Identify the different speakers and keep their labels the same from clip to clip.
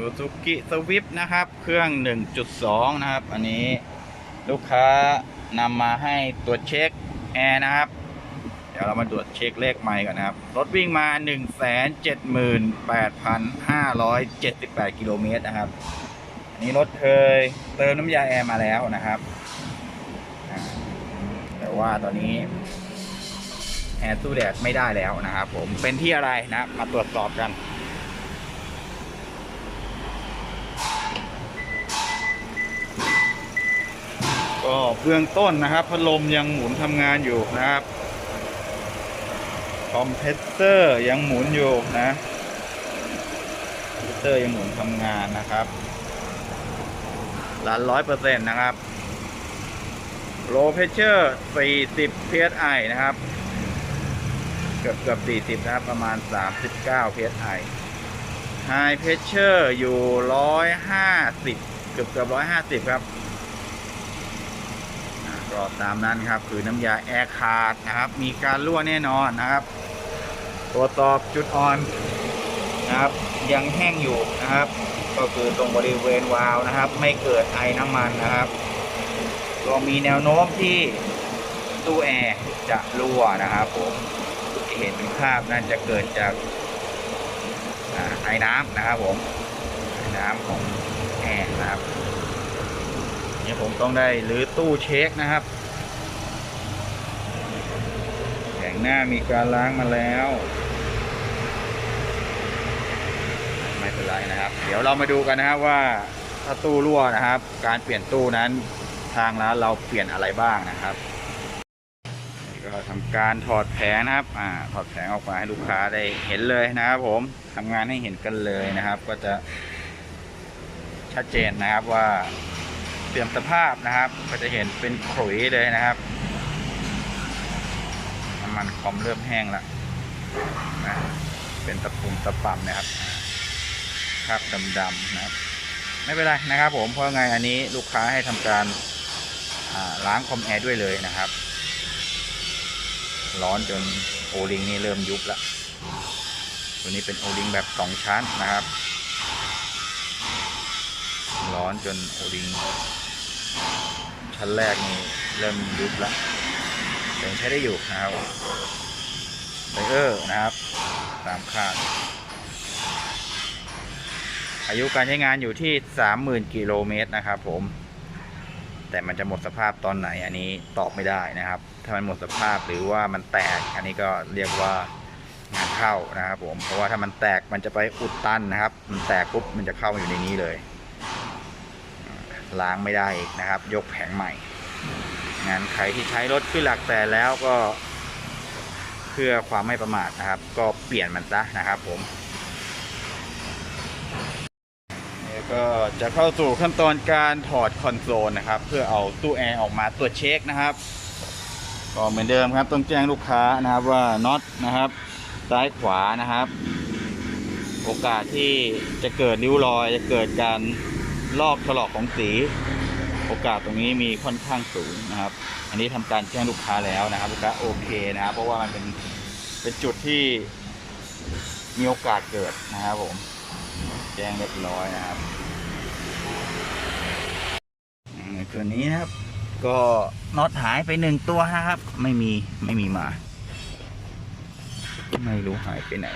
Speaker 1: ซูซูกิสวิฟนะครับ เครื่อง 1.2 นะครับ อันนี้ลูกค้านำมาให้ตรวจเช็คแอร์นะครับ เดี๋ยวเรามาตรวจเช็คเลขไมล์ก่อนนะครับ รถวิ่งมา 178,578 กิโลเมตรนะครับ อันนี้รถเคยเติมน้ำยาแอร์มาแล้วนะครับ แต่ว่าตอนนี้แอร์ตู้แดดไม่ได้แล้วนะครับผมเป็นที่อะไรนะ มาตรวจสอบกัน ก็เบื้องต้นนะครับ พัดลมยังหมุนทำงานอยู่นะครับ คอมเพรสเซอร์ยังหมุนอยู่นะคอมเพรสเซอร์ยังหมุนทำงานนะครับล้านร้อยเปอร์เซ็นต์นะครับโลเพชเชอร์40 psi นะครับ เกือบเกือบ40 นะครับ ประมาณ 39 psi High pressure อยู่ 150 เกือบเกือบ150 ครับ ก็ตามนั้นครับ คือน้ำยาแอร์ขาดนะครับ มีการรั่วแน่นอนนะครับตรวจสอบจุดอ่อนนะครับ ยังแห้งอยู่นะครับ ก็คือตรงบริเวณวาล์วนะครับ ไม่เกิดไอน้ำมันนะครับก็มีแนวโน้มที่ตู้แอร์จะรั่วนะครับผมเห็นภาพนั่นจะเกิดจากไอ้น้ำนะครับผมไอ้น้ำของแอร์นะครับ นี่ผมต้องได้หรือตู้เช็คนะครับแผงหน้ามีการล้างมาแล้ว ไม่เป็นไรนะครับ เดี๋ยวเรามาดูกันนะครับว่าถ้าตู้รั่วนะครับ การเปลี่ยนตู้นั้นทางร้านเราเปลี่ยนอะไรบ้างนะครับก็ทำการถอดแผงนะครับ อ่า ถอดแผงออกมาให้ลูกค้าได้เห็นเลยนะครับผมทำงานให้เห็นกันเลยนะครับ ก็จะชัดเจนนะครับว่า เสื่อมสภาพนะครับ ก็จะเห็นเป็นขุยเลยนะครับน้ำมันคอมเริ่มแห้งแล้วนะเป็นตะปุ่มตะป่ำนะครับคราบดำๆนะครับ ไม่เป็นไรนะครับ ผมเพราะไงอันนี้ลูกค้าให้ทำการล้างคอมแอร์ด้วยเลยนะครับ ร้อนจนโอลิงนี่เริ่มยุบแล้วตัวนี้เป็นโอลิงแบบสองชั้นนะครับ ร้อนจนโอลิง ชั้นแรกนี่เริ่มยุบแล้วแต่ยังใช้ได้อยู่นะครับไบเออร์นะครับตามคาดอายุการใช้งานอยู่ที่ 30,000 กิโลเมตรนะครับผม แต่มันจะหมดสภาพตอนไหนอันนี้ตอบไม่ได้นะครับ ถ้ามันหมดสภาพหรือว่ามันแตกอันนี้ก็เรียกว่างานเข้านะครับผม เพราะว่าถ้ามันแตกมันจะไปอุดตันนะครับ มันแตกปุ๊บมันจะเข้ามาอยู่ในนี้เลย ล้างไม่ได้อีกนะครับ ยกแผงใหม่ งานใครที่ใช้รถขึ้นหลักแสนแล้วก็ เพื่อความไม่ประมาทนะครับ ก็เปลี่ยนมันซะนะครับผมนี่ก็จะเข้าสู่ขั้นตอนการถอดคอนโซลนะครับ เพื่อเอาตู้แอร์ออกมาตรวจเช็คนะครับ ก็เหมือนเดิมครับต้องแจ้งลูกค้านะครับว่าน็อตนะครับซ้ายขวานะครับ โอกาสที่จะเกิดริ้วรอยจะเกิดการ ลอกถลอกของสีโอกาสตรงนี้มีค่อนข้างสูงนะครับ อันนี้ทำการแจ้งลูกค้าแล้วนะครับลูกค้าโอเคนะครับ เพราะว่ามันเป็นเป็นจุดที่มีโอกาสเกิดนะครับผม แจ้งเรียบร้อยนะครับคืนนี้นะครับ ก็น็อตหายไปหนึ่งตัวนะครับ ไม่มีไม่มีมา ไม่รู้หายไปไหน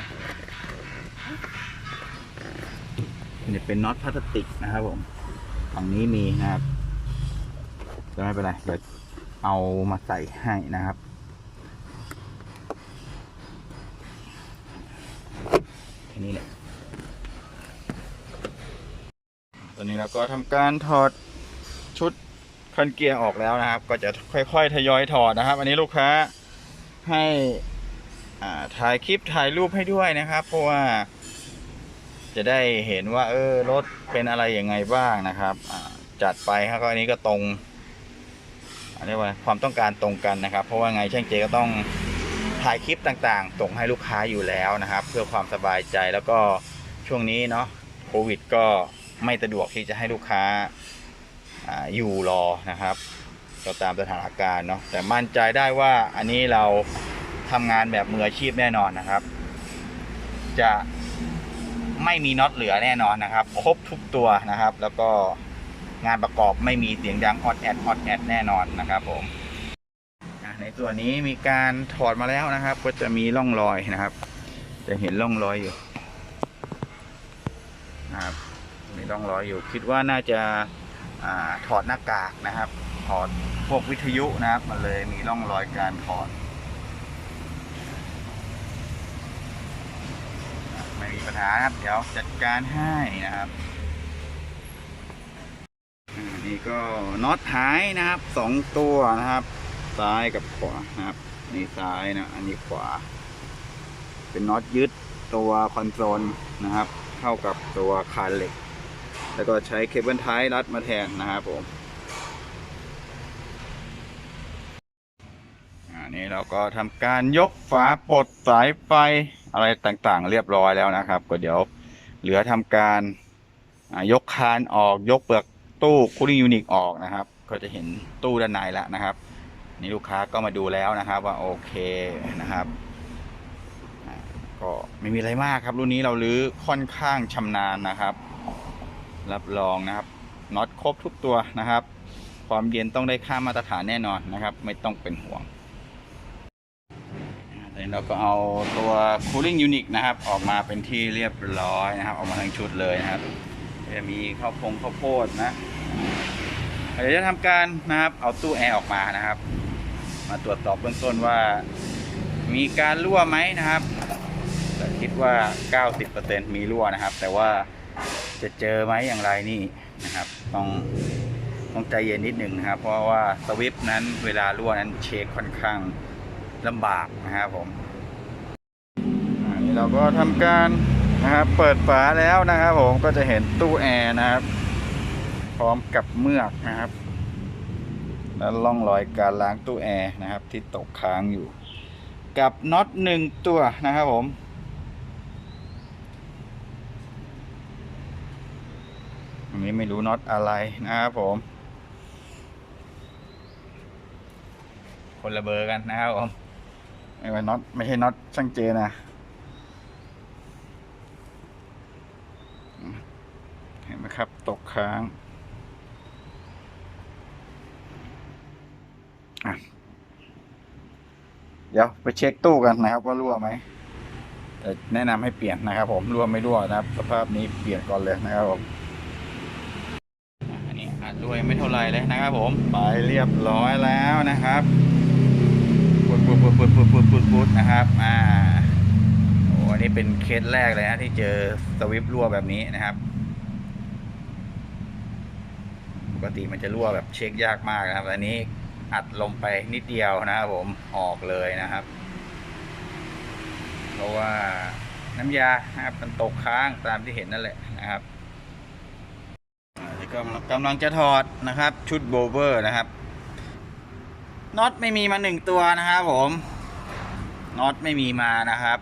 Speaker 1: เนี่ยเป็นน็อตพลาสติกนะครับผมฝั่งนี้มีนะครับจะไม่เป็นไรเดี๋ยวเอามาใส่ให้นะครับ แค่นี้แหละ ตอนนี้เราก็ทำการถอดชุดคันเกียร์ออกแล้วนะครับ ก็จะค่อยๆ ทยอยถอดนะครับ อันนี้ลูกค้าให้ถ่ายคลิปถ่ายรูปให้ด้วยนะครับ เพราะว่า จะได้เห็นว่า เออรถเป็นอะไรยังไงบ้างนะครับจัดไปครับก็อันนี้ก็ตรงเรียกว่าความต้องการตรงกันนะครับ เพราะว่าไงช่างเจก็ต้องถ่ายคลิปต่างๆ ส่งให้ลูกค้าอยู่แล้วนะครับ เพื่อความสบายใจแล้วก็ช่วงนี้เนาะโควิดก็ไม่สะดวกที่จะให้ลูกค้าอาอยู่รอนะครับ ก็ตามสถานการณ์เนาะแต่มั่นใจได้ว่าอันนี้เราทำงานแบบมืออาชีพแน่นอนนะครับ จะ ไม่มีน็อตเหลือแน่นอนนะครับ ครบทุกตัวนะครับ แล้วก็งานประกอบไม่มีเสียงดังออดแอดออดแอดแน่นอนนะครับผมในส่วนนี้มีการถอดมาแล้วนะครับ ก็จะมีร่องรอยนะครับ จะเห็นร่องรอยอยู่นะครับมีร่องรอยอยู่ คิดว่าน่าจะอาถอดหน้ากากนะครับ ถอดพวกวิทยุนะครับ มันเลยมีร่องรอยการถอด มีปัญหาครับ เดี๋ยวจัดการให้นะครับนี่ก็น็อตหายนะครับสองตัวนะครับซ้ายกับขวานะครับนี่ซ้ายนะอันนี้ขวา เป็นน็อตยึดตัวคอนโซลนะครับ เข้ากับตัวคานเหล็ก แล้วก็ใช้เคเบิลไทยรัดมาแทนนะครับผมอันนี้เราก็ทำการยกฝาปลดสายไฟ อะไรต่างๆ เรียบร้อยแล้วนะครับ ก็เดี๋ยวเหลือทำการยกคานออกยกเปลือกตู้คูลิ่งยูนิตออกนะครับ ก็จะเห็นตู้ด้านในแล้วนะครับ นี่ลูกค้าก็มาดูแล้วนะครับ ว่าโอเคนะครับก็ไม่มีอะไรมากครับ รุ่นนี้เราลื้อค่อนข้างชำนาญนะครับ รับรองนะครับน็อตครบทุกตัวนะครับ ความเย็นต้องได้ค่ามาตรฐานแน่นอนนะครับ ไม่ต้องเป็นห่วง นี้เราก็เอาตัว cooling unit นะครับ ออกมาเป็นที่เรียบร้อยนะครับ ออกมาทั้งชุดเลยนะครับจะมีข้าวพงข้าวโพดนะเดี๋ยวจะทำการนะครับเอาตู้แอร์ออกมานะครับ มาตรวจสอบเบื้องต้นว่า มีการรั่วไหมนะครับคิดว่า 90%มีรั่วนะครับ แต่ว่าจะเจอไหมอย่างไรนี่นะครับ ต้องต้องใจเย็นนิดหนึ่งนะครับ เพราะว่าสวิปนั้นเวลารั่วนั้นเช็คค่อนข้าง ลำบากนะครับผมอันนี้เราก็ทำการนะครับเปิดฝาแล้วนะครับผมก็จะเห็นตู้แอร์นะครับ พร้อมกับเมือกนะครับ และร่องรอยการล้างตู้แอร์นะครับที่ตกค้างอยู่ กับน็อตหนึ่งตัวนะครับผมอันนี้ไม่รู้น็อตอะไรนะครับผมคนละเบอร์กันนะครับผม ไม่ว่าน็อตไม่ใช่น็อตช่างเจนะเห็นไหมครับ ตกค้างเดี๋ยวไปเช็คตู้กันนะครับ ว่ารั่วไหมแต่แนะนำให้เปลี่ยนนะครับ ผมรั่วไม่รั่วนะครับ สภาพนี้เปลี่ยนก่อนเลยนะครับผมอันนี้อาจด้วยไม่เท่าไรเลยนะครับ ผมไปเรียบร้อยแล้วนะครับปุดปุดปุดปุดปุด ปุดปุดนะครับอ่าโอ้อันนี้เป็นเคสแรกเลยนะที่เจอสวิปรั่วแบบนี้นะครับ ปกติมันจะรั่วแบบเช็คยากมากนะครับอันนี้อัดลงไปนิดเดียวนะครับผมออกเลยนะครับ เพราะว่าน้ำยานะครับมันตกค้างตามที่เห็นนั่นแหละนะครับกำกำลังจะถอดนะครับ ชุดโบเวอร์นะครับน็อตไม่มีมาหนึ่งตัวนะครับผม น็อตไม่มีมานะครับ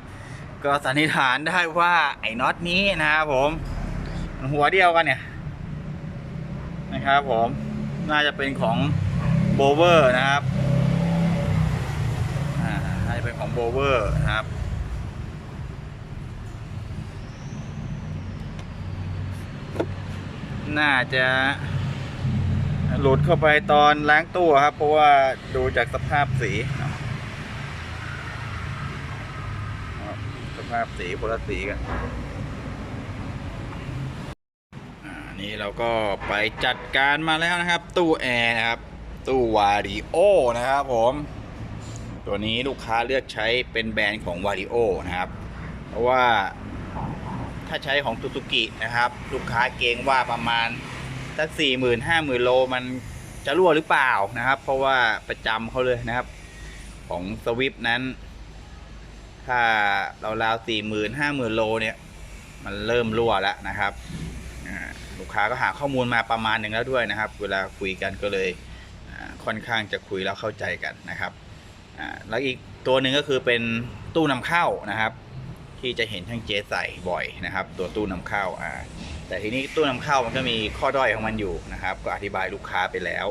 Speaker 1: ก็สันนิษฐานได้ว่าไอ้น็อตนี้นะครับผมหัวเดียวกันเนี่ยนะครับผมน่าจะเป็นของโบเวอร์นะครับน่าจะเป็นของโบเวอร์นะครับน่าจะหลุดเข้าไปตอนล้างตู้ครับ เพราะว่าดูจากสภาพสีครับส ภาพสีคนละสีกันอ่านี่เราก็ไปจัดการมาแล้วนะครับ ตู้แอร์นะครับ ตู้วาริโอนะครับผม ตัวนี้ลูกค้าเลือกใช้เป็นแบรนด์ของวาริโอนะครับ เพราะว่าถ้าใช้ของ s u ูกินะครับ ลูกค้าเกรงว่าประมาณสักสี่หมื่นห้าหมื่นโลมันจะรั่วหรือเปล่านะครับ เพราะว่าประจำเขาเลยนะครับ ของสวิฟนั้น ถ้าเราราวสี่หมื่นห้าหมื่นโลเนี่ย มันเริ่มรั่วแล้วนะครับลูกค้าก็หาข้อมูลมาประมาณหนึ่งแล้วด้วยนะครับ เวลาคุยกันก็เลยค่อนข้างจะคุยแล้วเข้าใจกันนะครับแล้วอีกตัวหนึ่งก็คือเป็นตู้นำเข้านะครับ ที่จะเห็นช่างเจใส่บ่อยนะครับ ตัวตู้นำเข้าแต่ทีนี้ตู้นำเข้ามันก็มีข้อด้อยของมันอยู่นะครับ ก็อธิบายลูกค้าไปแล้ว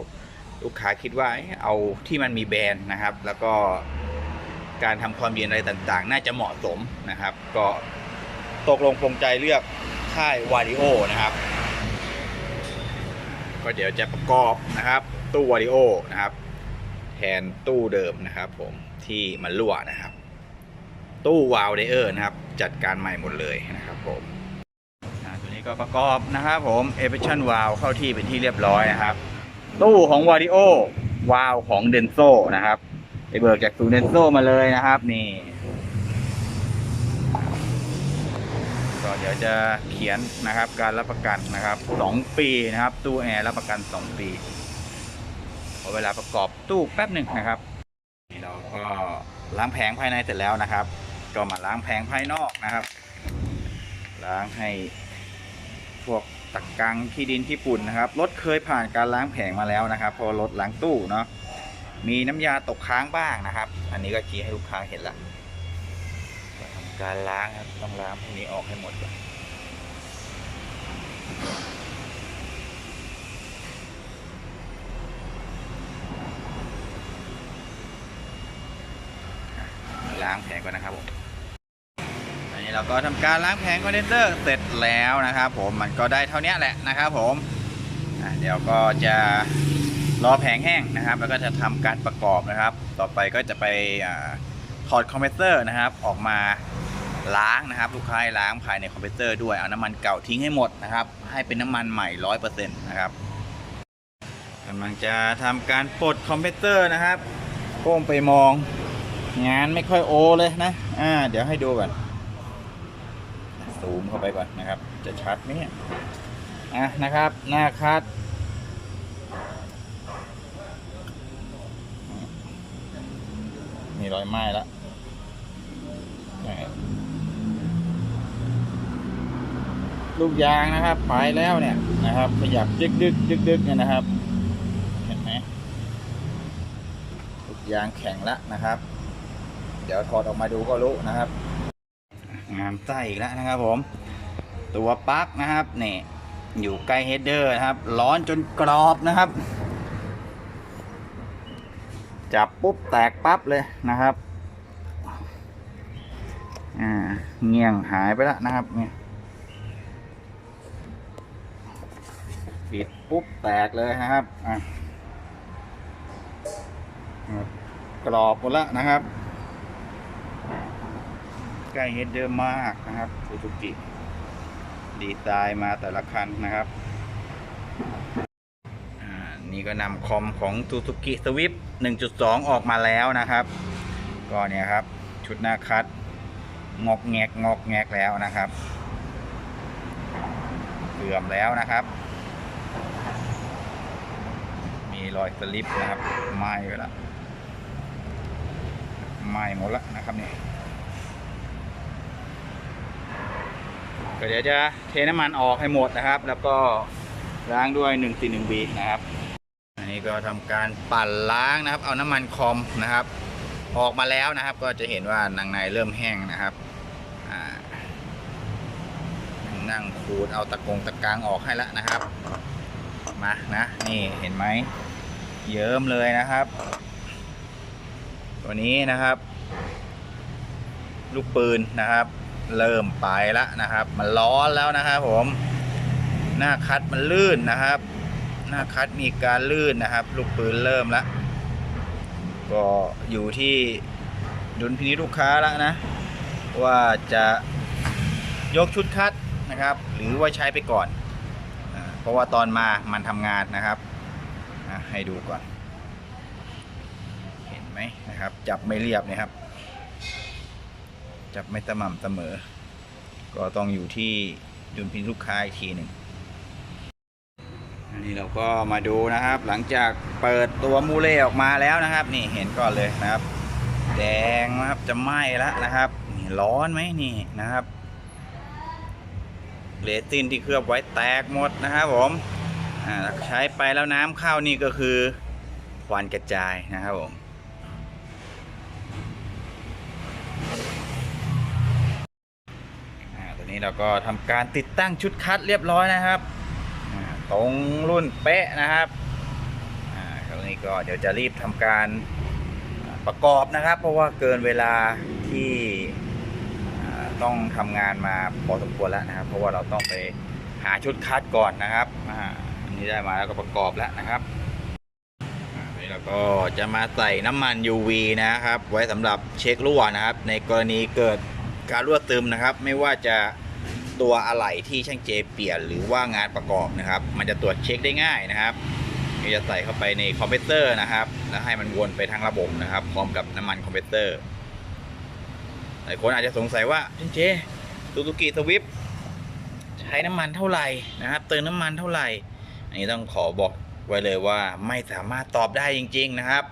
Speaker 1: ลูกค้าคิดว่าเอาที่มันมีแบรนด์นะครับ แล้วก็ การทำความเย็นอะไรต่างๆ น่าจะเหมาะสมนะครับ ก็ตกลงปรงใจเลือกค่ายวาริโอนะครับ ก็เดี๋ยวจะประกอบนะครับ ตู้วาริโอนะครับ แทนตู้เดิมนะครับผมที่มันรั่วนะครับ ตู้วาลเดอร์นะครับ จัดการใหม่หมดเลยนะครับผมตัวนี้ก็ประกอบนะครับผมเอเ i ชั่นวาลเข้าที่เป็นที่เรียบร้อยนะครับ ตู้ของวาริโอวาลของเดนโซนะครับ ไปเบิกจากศูนย์เดนโซมาเลยนะครับนี่ก็เดี๋ยวจะเขียนนะครับการรับประกันนะครับสองปีนะครับ ตู้แอร์รับประกันสองปีพอเวลาประกอบตู้แป๊บหนึ่งนะครับนี่เราก็ล้างแผงภายในเสร็จแล้วนะครับ ก็มาล้างแผงภายนอกนะครับ ล้างให้พวกตะกังขี้ดินขี้ฝุ่นนะครับรถเคยผ่านการล้างแผงมาแล้วนะครับ พอรถล้างตู้เนาะ มีน้ำยาตกค้างบ้างนะครับ อันนี้ก็ชี้ให้ลูกค้าเห็นละก็ทำการล้างครับต้องล้างพวกนี้ออกให้หมดก่อนล้างแผงก่อนนะครับผมอันนี้เราก็ทำการล้างแผงคอนเดนเซอร์เสร็จแล้วนะครับ ผมมันก็ได้เท่านี้แหละนะครับ ผมเดี๋ยวก็จะ รอแผงแห้งนะครับ แล้วก็จะทำการประกอบนะครับ ต่อไปก็จะไปถอดคอมเพรสเซอร์นะครับ ออกมาล้างนะครับ ลูกค้าให้ล้างภายในคอมเพรสเซอร์ด้วยเอาน้ำมันเก่าทิ้งให้หมดนะครับ ให้เป็นน้ำมันใหม่ร้อยเปอร์เซ็นต์นะครับกำลังจะทำการปลดคอมเพรสเซอร์นะครับก้มไปมอง งานไม่ค่อยโอเลยนะอ่าเดี๋ยวให้ดูก่อนซูมเข้าไปก่อนนะครับ จะชัดไหมเนี่ยอะนะครับ หน้าคัด มีรอยไหม้แล้วลูกยางนะครับไปแล้วเนี่ยนะครับขยับดึกดึกดึกดึกเนี่ยนะครับ เห็นไหมลูกยางแข็งแล้วนะครับ เดี๋ยวถอดออกมาดูก็รู้นะครับ งามไส้อีกแล้วนะครับ ผม ตัวปลั๊กนะครับนี่อยู่ใกล้เฮดเดอร์นะครับ ร้อนจนกรอบนะครับ จับปุ๊บแตกปั๊บเลยนะครับ อ่าเงี่ยงหายไปแล้วนะครับเนี่ยปิดปุ๊บแตกเลยนะครับอะกรอบหมดแล้วนะครับใกล้เฮดเดอร์มากนะครับซูซูกิดีไซน์มาแต่ละคันนะครับ นี่ก็นำคอมของ Suzuki Swift 1.2 ออกมาแล้วนะครับ ก็เนี่ยครับ ชุดหน้าคัดงอกแงกงอกแงกแล้วนะครับเกือมแล้วนะครับ มีรอยสลิปนะครับไหม้ไปแล้วไหม้หมดแล้วนะครับเนี่ยก็เดี๋ยวจะเทน้ำมันออกให้หมดนะครับ แล้วก็ล้างด้วย 141B นะครับ นี้ก็ทำการปั่นล้างนะครับ เอาน้ำมันคอมนะครับ ออกมาแล้วนะครับ ก็จะเห็นว่าหนังในเริ่มแห้งนะครับนั่งขูดเอาตะกงตะกางออกให้แล้วนะครับ มานะนี่เห็นไหมเยิ้มเลยนะครับ ตัวนี้นะครับ ลูกปืนนะครับ เริ่มไปแล้วนะครับ มันร้อนแล้วนะครับผม หน้าคัดมันลื่นนะครับ หน้าคัดมีการลื่นนะครับ ลูกปืนเริ่มแล้วก็อยู่ที่ดุลพินิจลูกค้าแล้วนะ ว่าจะยกชุดคัดนะครับ หรือว่าใช้ไปก่อน เพราะว่าตอนมามันทำงานนะครับ ให้ดูก่อน เห็นไหมนะครับ จับไม่เรียบนะครับ จับไม่สม่ำเสมอ ก็ต้องอยู่ที่ดุลพินิจลูกค้าอีกทีหนึ่ง นนี้เราก็มาดูนะครับ หลังจากเปิดตัวมูเล่ออกมาแล้วนะครับ นี่เห็นก่อนเลยนะครับ แดงนะครับจะไหม้แล้วนะครับนี่ร้อนไหมนี่นะครับเลตินที่เคลือบไว้แตกหมดนะครับผมอ่าใช้ไปแล้วน้ำเข้านี่ก็คือควันกระจายนะครับผมอ่าตัวนี้เราก็ทำการติดตั้งชุดคัดเรียบร้อยนะครับ ตรงรุ่นเป๊ะนะครับอ่าตรงนี้ก็เดี๋ยวจะรีบทำการประกอบนะครับ เพราะว่าเกินเวลาที่ต้องทำงานมาพอสมควรแล้วนะครับ เพราะว่าเราต้องไปหาชุดคัดก่อนนะครับอ่าอันนี้ได้มาแล้วก็ประกอบแล้วนะครับอ่านนี้เราก็จะมาใส่น้ำมัน UV นะครับ ไว้สำหรับเช็ครั่วนะครับ ในกรณีเกิดการรั่วซึมนะครับ ไม่ว่าจะ ตัวอะไหล่ที่ช่างเจเปลี่ยนหรือว่างานประกอบนะครับ มันจะตรวจเช็คได้ง่ายนะครับก็จะใส่เข้าไปในคอมเพรสเซอร์นะครับ แล้วให้มันวนไปทั้งระบบนะครับ พร้อมกับน้ำมันคอมเพรสเซอร์หลายคนอาจจะสงสัยว่าเจ๊ซูซูกิสวิฟใช้น้ำมันเท่าไหร่นะครับ เติมน้ำมันเท่าไหร่ อันนี้ต้องขอบอกไว้เลยว่าไม่สามารถตอบได้จริง ๆนะครับ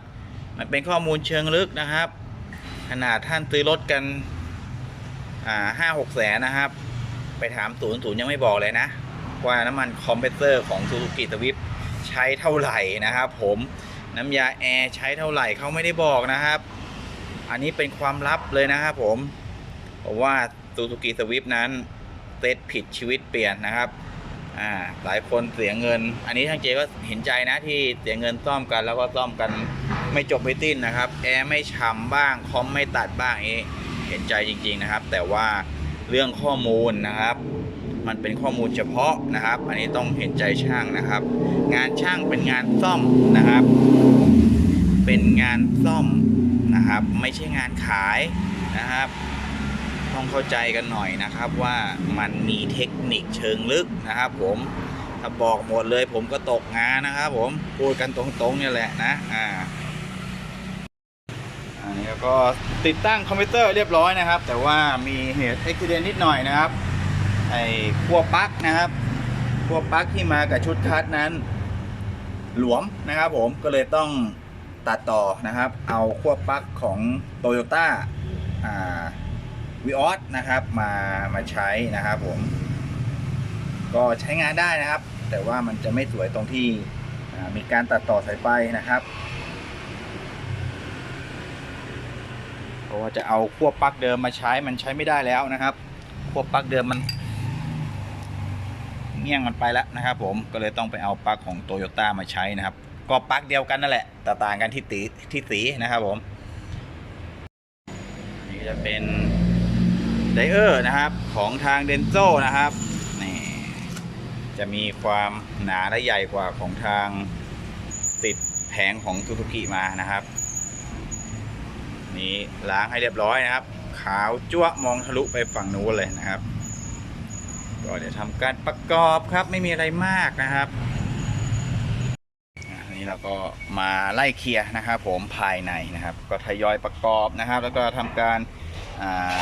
Speaker 1: มันเป็นข้อมูลเชิงลึกนะครับ ขนาดท่านซื้อรถกันห้าหกแสนนะครับ ไปถามศูนย์ศูนย์ยังไม่บอกเลยนะ ว่าน้ำมันคอมเพรสเซอร์ของซูซูกิสวิฟใช้เท่าไหร่นะครับผมน้ำยาแอร์ใช้เท่าไหร่เขาไม่ได้บอกนะครับ อันนี้เป็นความลับเลยนะครับผมเพราะว่าซูซูกิสวิฟนั้นเซตผิดชีวิตเปลี่ยนนะครับอ่าหลายคนเสียเงิน อันนี้ทางเจก็เห็นใจนะที่เสียเงินซ่อมกัน แล้วก็ซ่อมกันไม่จบไม่สิ้นนะครับ แอร์ไม่ฉ่ำบ้าง คอมไม่ตัดบ้างอย่างนี้เห็นใจจริง ๆนะครับ แต่ว่า เรื่องข้อมูลนะครับ มันเป็นข้อมูลเฉพาะนะครับ อันนี้ต้องเห็นใจช่างนะครับ งานช่างเป็นงานซ่อมนะครับ เป็นงานซ่อมนะครับ ไม่ใช่งานขายนะครับ ต้องเข้าใจกันหน่อยนะครับว่ามันมีเทคนิคเชิงลึกนะครับ ผมถ้าบอกหมดเลยผมก็ตกงานนะครับ ผมพูดกันตรงๆเนี่ยแหละนะอ่า ก็ติดตั้งคอมพิวเตอร์เรียบร้อยนะครับ แต่ว่ามีเหตุอุบิเหตุนิดหน่อยนะครับ ไอ้ขั้วปลั๊กนะครับขั้วปลั๊กที่มากับชุดคัดนั้น หลวมนะครับผมก็เลยต้องตัดต่อนะครับ เอาขั้วปลั๊กของโตโยต้าวิออสนะครับมามาใช้นะครับผม ก็ใช้งานได้นะครับ แต่ว่ามันจะไม่สวยตรงที่มีการตัดต่อสายไฟนะครับ เพ ราะว่าจะเอาขั้วปลั๊กเดิมมาใช้มันใช้ไม่ได้แล้วนะครับขั้วปลั๊กเดิมมันเงี้ยงมันไปแล้วนะครับ ผมก็เลยต้องไปเอาปลั๊กของโตโยต้ามาใช้นะครับ ก็ปลั๊กเดียวกันนั่นแหละแต่ต่างกันที่ตีที่สีนะครับผมนี่จะเป็นไดเออร์นะครับของทางเดนโซนะครับนี่จะมีความหนาและใหญ่กว่าของทางติดแผงของซูซูกิมานะครับ นี่ล้างให้เรียบร้อยนะครับ ขาวจั่วมองทะลุไปฝั่งนู้นเลยนะครับก็เดี๋ยวทำการประกอบครับไม่มีอะไรมากนะครับนนี้เราก็มาไล่เคลียร์นะครับ ผมภายในนะครับ ก็ทยอยประกอบนะครับ แล้วก็ทำการา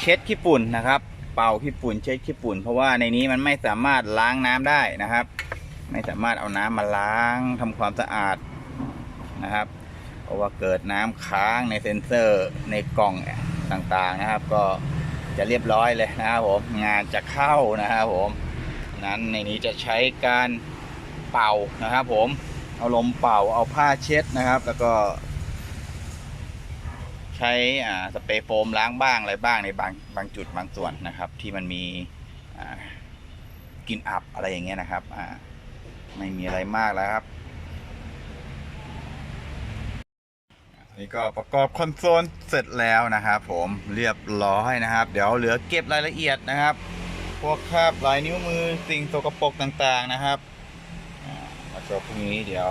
Speaker 1: เช็ดขี้ฝุ่นนะครับ เป่าขี้ฝุ่นเช็ดขี้ฝุ่น เพราะว่าในนี้มันไม่สามารถล้างน้ำได้นะครับ ไม่สามารถเอาน้ำมาล้างทำความสะอาดนะครับ เพราะว่าเกิดน้ำค้างในเซ็นเซอร์ในกล่องต่างๆนะครับ ก็จะเรียบร้อยเลยนะครับผมงานจะเข้านะครับผมนั้นในนี้จะใช้การเป่านะครับผมเอาลมเป่าเอาผ้าเช็ดนะครับ แล้วก็ ใช้สเปรย์โฟมล้างบ้างอะไรบ้างในบางบางจุดบางส่วนนะครับ ที่มันมีกลิ่นอับอะไรอย่างเงี้ยนะครับไม่มีอะไรมากแล้วครับ นี่ก็ประกอบคอนโซลเสร็จแล้วนะครับผมเรียบร้อยนะครับ เดี๋ยวเหลือเก็บรายละเอียดนะครับ พวกคราบลายนิ้วมือสิ่งสกปรกต่างๆนะครับอ่าแล้วก็พรุ่งนี้เดี๋ยว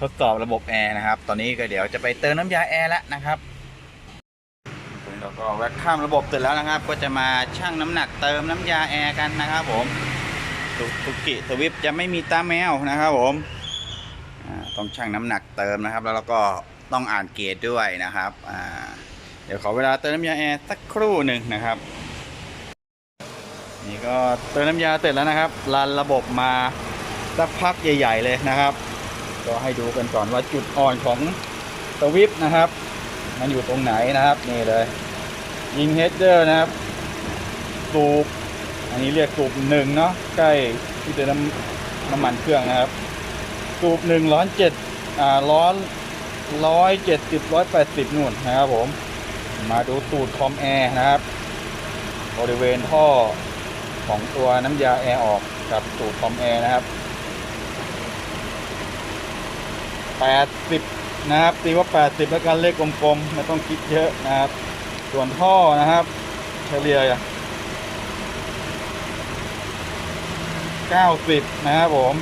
Speaker 1: ทดสอบระบบแอร์นะครับ ตอนนี้ก็เดี๋ยวจะไปเติมน้ำยาแอร์แล้วนะครับตอนนี้เราก็แว็กข้ามระบบเสร็จแล้วนะครับ ก็จะมาชั่งน้ำหนักเติมน้ำยาแอร์กันนะครับผมสุกิสวิปจะไม่มีตาแมวนะครับผมต้องชั่งน้ำหนักเติมนะครับ แล้วเราก็ ต้องอ่านเกจด้วยนะครับอ่าเดี๋ยวขอเวลาเติมน้ำยาแอร์สักครู่หนึ่งนะครับ นี่ก็เติมน้ำยาเสร็จแล้วนะครับรันระบบมาสักพักใหญ่ ๆ เลยนะครับ ก็ให้ดูกันก่อนว่าจุดอ่อนของสวิปนะครับ มันอยู่ตรงไหนนะครับนี่เลยยิงเฮดเดอร์นะครับสูบอันนี้เรียกสูบหนึ่งเนาะใกล้ที่เป็นน้ำน้ำมันเครื่องนะครับ สูบหนึ่งร้อนเจ็ดอ่าร้อน ร้อยเจ็ดสิบร้อยแปดสิบนู่นนะครับผม มาดูตูดคอมแอร์นะครับ บริเวณท่อของตัวน้ำยาแอร์ออกกับตูดคอมแอร์นะครับแปดสิบนะครับตีว่าแปดสิบแล้วกันเลขกลมๆไม่ต้องคิดเยอะนะครับ ส่วนท่อนะครับ เฉลี่ยเก้าสิบนะครับผม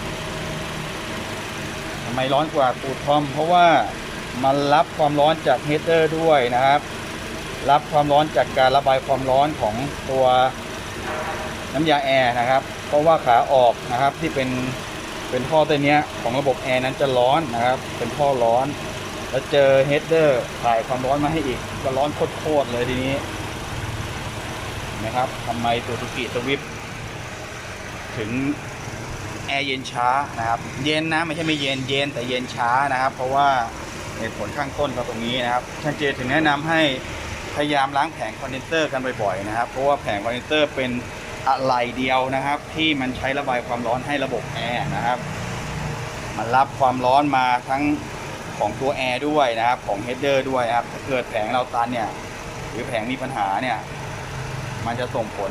Speaker 1: ทำไมร้อนกว่าตูดคอมเพราะว่า มันรับความร้อนจากฮดเดอร์ด้วยนะครับ รับความร้อนจากการระบายความร้อนของตัวน้ำยาแอร์นะครับ เพราะว่าขาออกนะครับที่เป็นเป็นท่อตัวนี้ของระบบแอร์นั้นจะร้อนนะครับ เป็นท่อร้อน แล้วเจอเฮดเดอร์ถ่ายความร้อนมาให้อีกก็ร้อนโคตรเลยทีนี้นะครับทำไมซูซูกิสวิฟถึงแอร์เย็นช้านะครับ เย็นนะไม่ใช่ไม่เย็นเย็นแต่เย็นช้านะครับ เพราะว่า เหตุผลข้างต้นก็ตรงนี้นะครับช่างเจถึงแนะนำให้พยายามล้างแผงคอนเดนเซอร์กันบ่อยๆนะครับ เพราะว่าแผงคอนเดนเซอร์เป็นอะไรเดียวนะครับ ที่มันใช้ระบายความร้อนให้ระบบแอร์นะครับ มันรับความร้อนมาทั้งของตัวแอร์ด้วยนะครับ ของเฮดเดอร์ด้วยครับถ้าเกิดแผงเราตันเนี่ย หรือแผงมีปัญหาเนี่ย มันจะส่งผล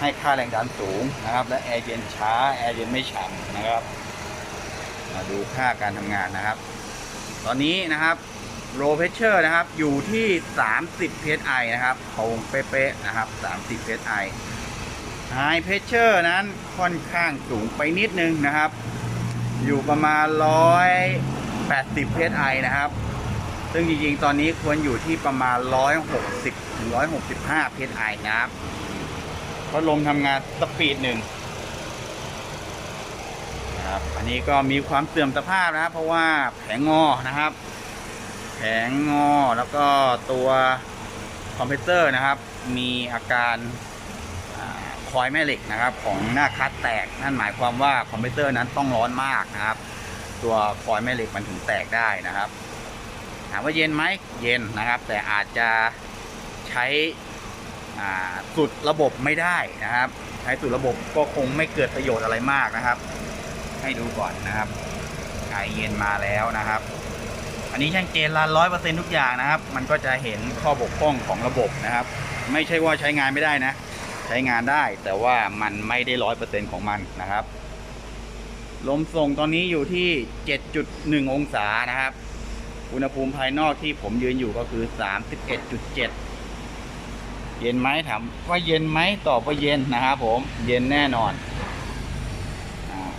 Speaker 1: ให้ค่าแรงดันสูงนะครับ และแอร์เย็นช้าแอร์เย็นไม่ฉ่ำนะครับมาดูค่าการทำงานนะครับ ตอนนี้นะครับ low pressure นะครับอยู่ที่ 30 psi นะครับคงเป๊ะๆนะครับ 30 psi high pressure นั้นค่อนข้างสูงไปนิดนึงนะครับ อยู่ประมาณ 180 psi นะครับ ซึ่งจริงๆ ตอนนี้ควรอยู่ที่ประมาณ 160 ถึง 165 psi นะครับพัดลมทำงานสปีดหนึ่ง นะครับ อันนี้ก็มีความเสื่อมสภาพนะครับ เพราะว่าแผงงอนะครับ แผงงอแล้วก็ตัวคอมเพรสเซอร์นะครับ มีอาการคอยแม่เหล็กนะครับของหน้าคัดแตกนั่นหมายความว่าคอมเพรสเซอร์นั้นต้องร้อนมากนะครับ ตัวคอยแม่เหล็กมันถึงแตกได้นะครับ ถามว่าเย็นไหมเย็นนะครับ แต่อาจจะใช้สุดระบบไม่ได้นะครับ ใช้สุดระบบก็คงไม่เกิดประโยชน์อะไรมากนะครับ ให้ดูก่อนนะครับไอเย็นมาแล้วนะครับ อันนี้ช่างเจนรันร้อยเปอร์เซ็นทุกอย่างนะครับ มันก็จะเห็นข้อบกพร่องของระบบนะครับ ไม่ใช่ว่าใช้งานไม่ได้นะ ใช้งานได้แต่ว่ามันไม่ได้ร้อยเปอร์เซ็นของมันนะครับลมส่งตอนนี้อยู่ที่ 7.1 องศานะครับ อุณหภูมิภายนอกที่ผมยืนอยู่ก็คือ 31.7 เย็นไหมถามว่าเย็นไหมตอบว่าเย็นนะครับผม เย็นแน่นอนอ่า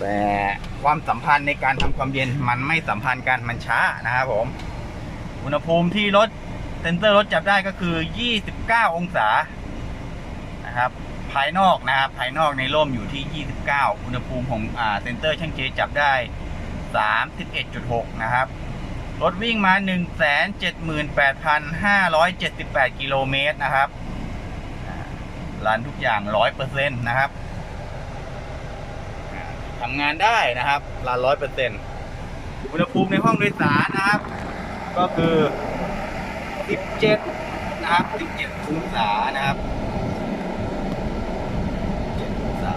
Speaker 1: แต่ความสัมพันธ์ในการทำความเย็นมันไม่สัมพันธ์กันมันช้านะครับผม อุณหภูมิที่รถเซนเซอร์รถจับได้ก็คือ 29 องศานะครับ ภายนอกนะครับ ภายนอกในร่มอยู่ที่ 29 อุณหภูมิของอ่าเซนเตอร์ช่างเจจับได้ 31.6 นะครับ รถวิ่งมา 178,578 กิโลเมตรนะครับรันทุกอย่าง 100%นะครับ ทำงานได้นะครับรัน100%อุณหภูมิในห้องโดยสารนะครับ ก็คือ 17 นะครับ 17 องศานะครับ17องศา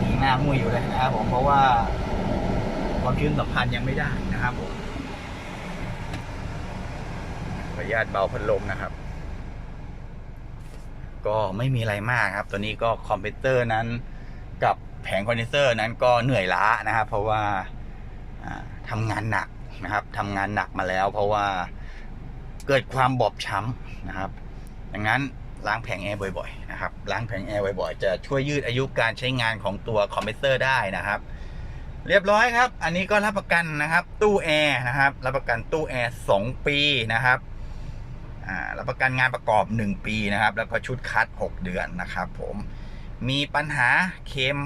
Speaker 1: นี่หน้ามุยอยู่เลยนะครับผมเพราะว่าความชื้นสัมพันธ์ยังไม่ได้นะครับผมขออนุญาตเบาพัดลมนะครับ ก็ไม่มีอะไรมากครับ ตัวนี้ก็คอมพิวเตอร์นั้นกับ แผงคอนเดนเซอร์นั้นก็เหนื่อยล้านะครับ เพราะว่าอ่าทำงานหนักนะครับทำงานหนักมาแล้ว เพราะว่าเกิดความบอบช้ำนะครับ ดังนั้นล้างแผงแอร์บ่อยๆนะครับล้างแผงแอร์บ่อยๆ จะช่วยยืดอายุการใช้งานของตัวคอมเพรสเซอร์ได้นะครับ เรียบร้อยครับ อันนี้ก็รับประกันนะครับ ตู้แอร์นะครับ รับประกันตู้แอร์สองปีนะครับรับประกันงานประกอบหนึ่งปีนะครับ แล้วก็ชุดคัดหกเดือนนะครับ ผมมีปัญหาเคม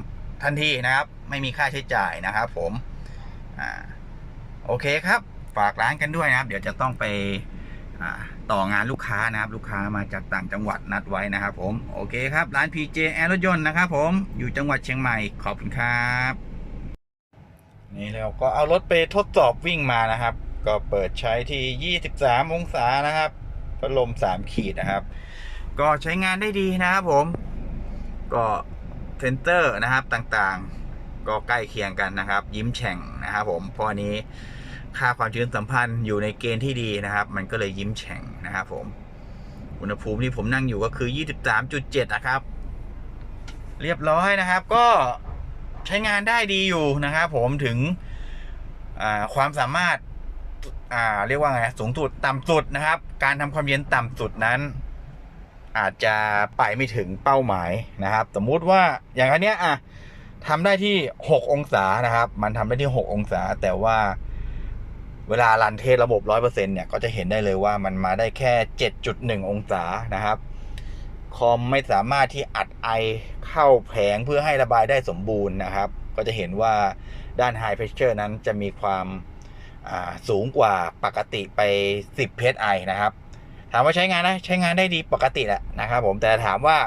Speaker 1: ทันทีนะครับ ไม่มีค่าใช้จ่ายนะครับผมอ่าโอเคครับ ฝากร้านกันด้วยนะครับ เดี๋ยวจะต้องไปต่องานลูกค้านะครับ ลูกค้ามาจากต่างจังหวัดนัดไว้นะครับ ผมโอเคครับ ร้าน PJ แอร์รถยนต์นะครับผมอยู่จังหวัดเชียงใหม่ขอบคุณครับนี่เราก็เอารถไปทดสอบวิ่งมานะครับ ก็เปิดใช้ที่ 23 องศานะครับพัดลม 3 ขีดนะครับ ก็ใช้งานได้ดีนะครับผมก็ เซนเตอร์นะครับต่างๆ ก็ใกล้เคียงกันนะครับ ยิ้มแฉ่งนะครับผมเพราะอันนี้ค่าความชื้นสัมพันธ์อยู่ในเกณฑ์ที่ดีนะครับ มันก็เลยยิ้มแฉ่งนะครับผมอุณหภูมิที่ผมนั่งอยู่ก็คือ 23.7 นะครับ เรียบร้อยนะครับ ก็ใช้งานได้ดีอยู่นะครับผมถึงความสามารถอ่าเรียกว่าไงสูงสุดต่ำสุดนะครับ การทำความเย็นต่ำสุดนั้น อาจจะไปไม่ถึงเป้าหมายนะครับ สมมุติว่าอย่างอันเนี้ยอะทำได้ที่ 6 องศานะครับ มันทำได้ที่ 6 องศา แต่ว่าเวลารันเทสระบบ 100%เนี่ย ก็จะเห็นได้เลยว่ามันมาได้แค่ 7.1 องศานะครับ คอมไม่สามารถที่อัดไอเข้าแผงเพื่อให้ระบายได้สมบูรณ์นะครับ ก็จะเห็นว่าด้าน High Pressure นั้นจะมีความาสูงกว่าปกติไป 10 psi นะครับ ถามว่าใช้งานได้ใช้งานได้ดีปกติแหละนะครับผมแต่ถามว่า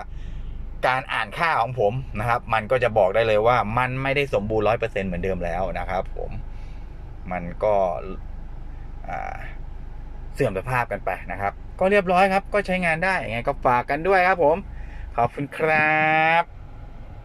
Speaker 1: การอ่านค่าของผมนะครับ มันก็จะบอกได้เลยว่ามันไม่ได้สมบูรณ์ร้อยเปอร์เซ็นเหมือนเดิมแล้วนะครับผมมันก็เสื่อมสภาพกันไปนะครับ ก็เรียบร้อยครับ ก็ใช้งานได้ยังไงก็ฝากกันด้วยครับผม ขอบคุณครับ